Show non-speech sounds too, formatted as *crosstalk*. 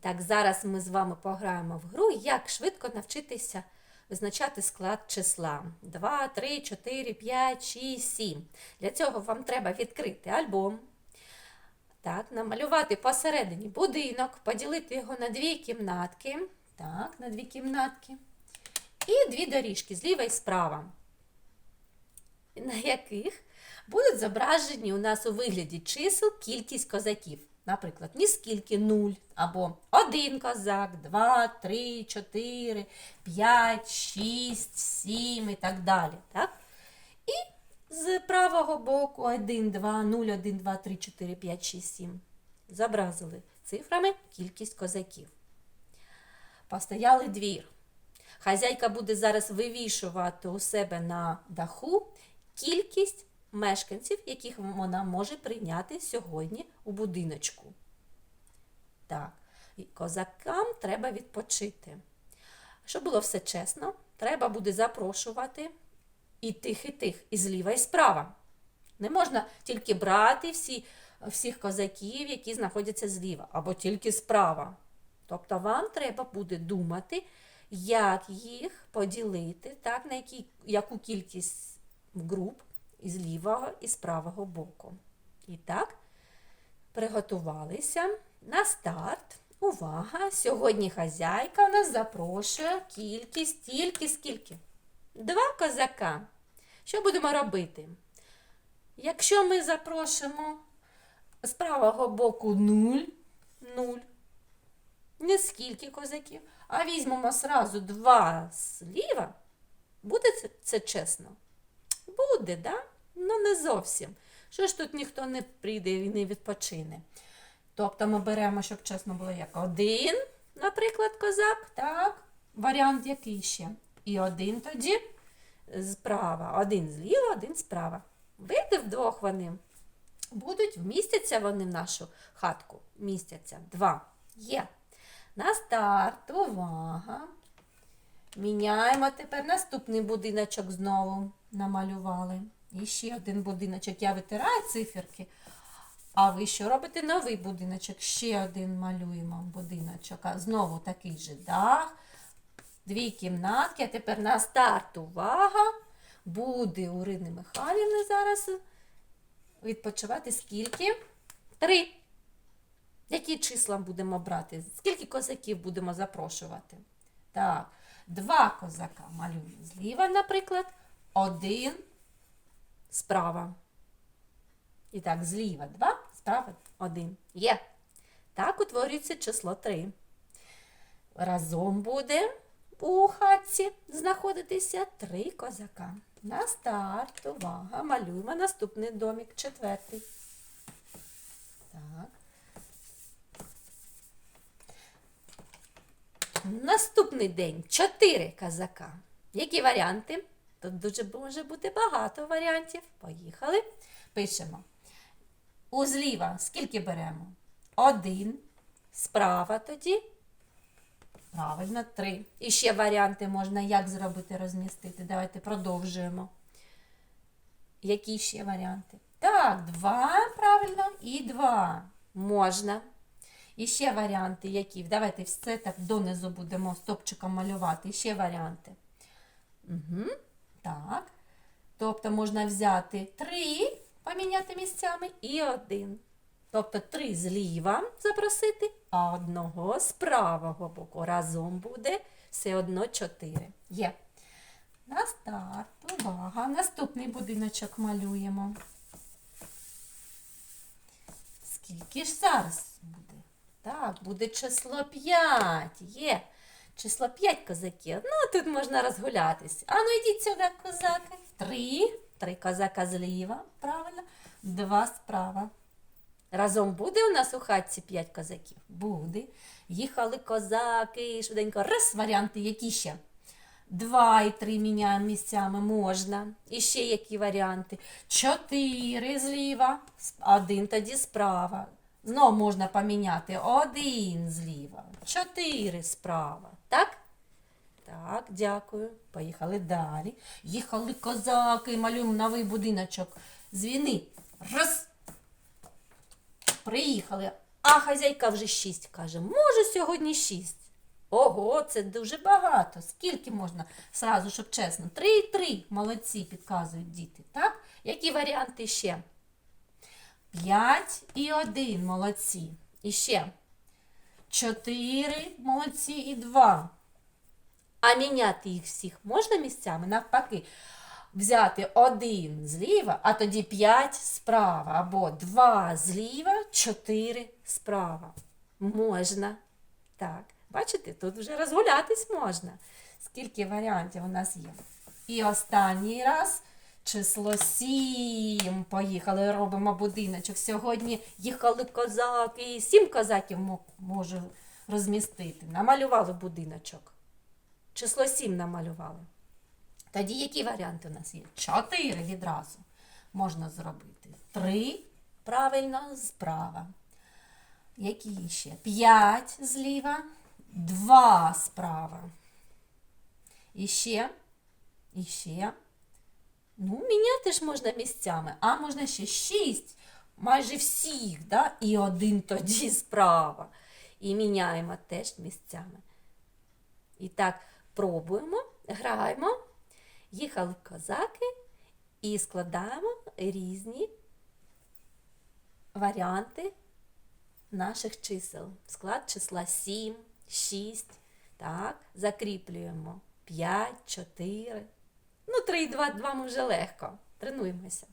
так, зараз ми з вами пограємо в гру, як швидко навчитися визначати склад числа. 2, 3, 4, 5, 6, 7. Для цього вам треба відкрити альбом. Так, намалювати посередині будинок, поділити його на дві кімнатки. Так, на дві кімнатки. І дві доріжки зліва і справа. На яких будуть зображені у нас у вигляді чисел кількість козаків. Наприклад, ні скільки 0, або один козак, 2, 3, 4, 5, 6, 7 і так далі. Так? І з правого боку 1, 2, 0, 1, 2, 3, 4, 5, 6, 7. Зобразили цифрами кількість козаків. Постояли двір. Хазяйка буде зараз вивішувати у себе на даху кількість мешканців, яких вона може прийняти сьогодні у будиночку. Так, козакам треба відпочити. Щоб було все чесно, треба буде запрошувати і тих, і тих, і зліва, і справа. Не можна тільки брати всі, всіх козаків, які знаходяться зліва, або тільки справа. Тобто вам треба буде думати, як їх поділити, так, на які, яку кількість груп із лівого і з правого боку. І так, приготувалися на старт. Увага! Сьогодні хазяйка у нас запрошує кількість, тільки скільки? Два козака. Що будемо робити? Якщо ми запрошимо з правого боку 0, 0, не скільки козаків, а візьмемо сразу два зліва, буде це, це чесно? Буде, да? Ну не зовсім. Що ж тут ніхто не прийде і не відпочине? Тобто ми беремо, щоб чесно було, як один, наприклад, козак, так, варіант який ще. І один тоді справа. Один зліва, один справа. Вийде вдвох вони. Будуть, вмістяться вони в нашу хатку. Містяться. Два. Є. На старт, увага. Міняємо тепер наступний будиночок знову намалювали. І ще один будиночок. Я витираю циферки. А ви що робите? Новий будиночок. Ще один малюємо будиночок. А знову такий же дах. Дві кімнатки. А тепер на старт увага. Буде у Ірини Михайлівни зараз відпочивати скільки? Три. Які числа будемо брати? Скільки козаків будемо запрошувати? Так, два козака малюємо зліва, наприклад, один справа. І так, зліва два, справа один. Є. Так утворюється число 3. Разом буде у хатці знаходитися три козака. На старт, увага, малюємо наступний домик, четвертий. Так. Наступний день чотири козака. Які варіанти? Тут дуже може бути багато варіантів. Поїхали. Пишемо. У зліва скільки беремо? Один. Справа тоді. Правильно, три. І ще варіанти можна як зробити, розмістити. Давайте продовжуємо. Які ще варіанти? Так, два, правильно, і два. Можна. І ще варіанти, які. Давайте все так донизу будемо стопчиком малювати. І ще варіанти. Угу. Так. Тобто можна взяти три, поміняти місцями і один. Тобто три зліва запросити, а одного з правого боку. Разом буде все одно чотири. Є. На старт, увага. Наступний будиночок малюємо. Скільки ж зараз буде? Так, буде число 5. Є. Число 5 козаків. Ну, тут можна розгулятись. А ну йдіть сюди, козаки. Три. Три козака зліва, правильно. Два справа. Разом буде у нас у хатці 5 козаків? Буде. Їхали козаки, швиденько. Раз варіанти, які ще? Два і три міняємо місцями можна. І ще які варіанти? Чотири зліва, один тоді справа. Знову можна поміняти один зліва, чотири справа. Так? Так, дякую. Поїхали далі. Їхали козаки, малюємо новий будиночок. Звіни. Раз. Приїхали. А хазяйка вже 6 каже, може сьогодні 6. Ого, це дуже багато. Скільки можна? Сразу, щоб чесно. Три і три. Молодці, підказують діти. Так? Які варіанти ще? П'ять і один. Молодці. І ще. Чотири. Молодці і два. А міняти їх всіх можна місцями? Навпаки. Взяти один зліва, а тоді п'ять справа. Або два зліва, чотири справа. Можна. Так. Бачите, тут вже розгулятись можна. Скільки варіантів у нас є. І останній раз число сім. Поїхали, робимо будиночок. Сьогодні їхали козаки, і сім козаків можу розмістити. Намалювали будиночок. Число сім намалювали. Тоді які варіанти у нас є? Чотири відразу можна зробити. Три правильно справа. Які ще? П'ять зліва, два справа. І ще, і ще. Ну, міняти ж можна місцями, а можна ще шість, майже всіх, да? і один *laughs* тоді справа. І міняємо теж місцями. І так, пробуємо, граємо, їхали козаки і складаємо різні варіанти наших чисел. Склад числа 7, 6. Так, закріплюємо 5, 4. Ну, 3 і 2, 2 ми вже легко. Тренуємося.